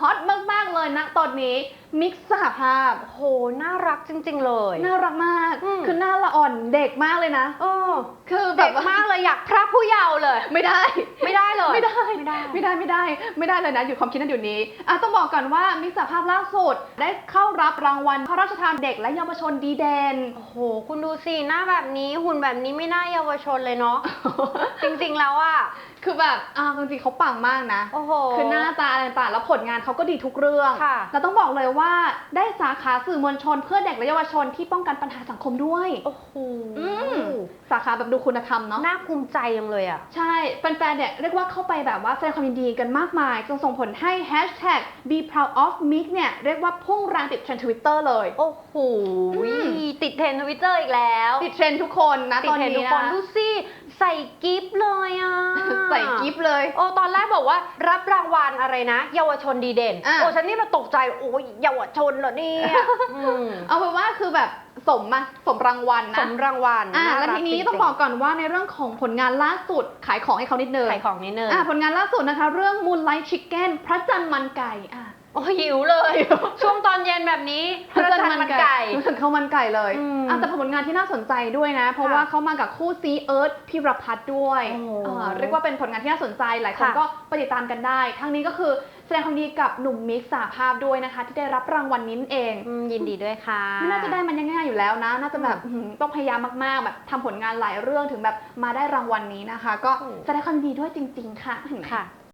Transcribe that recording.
ฮอตมาก ๆ เลยนะตอนนี้ มิกซ์สหภาพ โห น่ารักจริง ๆ เลย น่ารักมาก อืม คือหน้าละอ่อนเด็กมากเลยนะ เออคือแบเด็บกว่มากเลยอยากพระ ผู้เยาว์เลย ไม่ได้ ไม่ได้เลย ไม่ได้ ไม่ได้ ไม่ได้ไม่ได้ ไม่ได้เลยนะ อยู่ความคิดนั้นอยู่นี้อะต้องบอกก่อนว่ามิกซ์สหภาพล่าสุดได้เข้ารับรางวัลพระราชทานเด็กและเยาวชนดีเด่น โอ้โห คุณดูสิ หน้าแบบนี้หุ่นแบบนี้ไม่น่าเยาวชนเลยเนาะ จริงๆแล้วอะ คือแบบอ่าจริงๆเขาปังมากนะ โอ้โห คือหน้าตาอะไรต่างๆแล้วผลงานเขาก็ดีทุกเรื่องค่ะ แล้วต้องบอกเลยว่าได้สาขาสื่อมวลชน เพื่อเด็กและเยาวชนที่ป้องกันปัญหาสังคมด้วย โอ้โห อืม สาขาแบบดูคุณธรรมเนาะ น่าภูมิใจยังเลยอะ ใช่ แฟนๆ เนี่ยเรียกว่าเข้าไปแบบว่าแสดงความยินดีกันมากมายจนส่งผลให้ hashtag be proud of mix เนี่ยเรียกว่าพุ่งแรงติดเทรนด์ทวิตเตอร์เลย โอ้โหอืม ติดเทรนทวิตเตอร์ Twitter อีกแล้วติดเทรนด์ทุกคนนะติดตอนเทรนด์ทุนี้กคนนะดูสิใส่กิฟต์เลยอะใส่กิฟต์เลย โอ้ตอนแรกบอกว่ารับรางวัลอะไรนะ เยาวชนดีเด่นอะ โอ้ฉันนี่เราตกใจโอ้ยเยาวชนเหรอเนี่ย อืม เอาเป็นว่าคือแบบ สมมาสมรางวัลสนะมรางวัลอ่าาแล้วรัทีนี้จริๆต้องบอกก่อนว่าในเรื่องของผลงานล่าสุดขายของให้เขานิดนึงขายของนิดนึงอ่าผลงานล่าสุดนะคะ เรื่อง Moonlight Chicken พระจันทร์มันไก่อะโอ้ยหิวเลย ช่วงตอนเย็นแบบนี้พระจันทร์มันไก่รู้สึกข้าวมันไก่เลยอืมอะแต่ผลงานที่น่าสนใจด้วยนะ เพราะค่ะว่าเขามากับคู่ซีเอิร์ธพิรพัฒน์ด้วยโอ้อ่าเรียกว่าเป็นผลงานที่น่าสนใจหลายคนค่ะก็ไปติดตามกันได้ ทั้งนี้ก็คือ แสดงความดีกับหนุ่มมิกซ์สาภาพด้วยนะคะ ที่ได้รับรางวัลนี้นั่นเองอืมยินดีด้วยค่ะไม่น่าจะได้มันง่ายๆอยู่แล้วนะ น่าจะแบบอื้อหือต้องพยายามมากๆ แบบทำผลงานหลายเรื่องถึงแบบมาได้รางวัลนี้นะคะ ก็อืมแสดงความยินดีด้วยจริง ๆ ค่ะค่ะ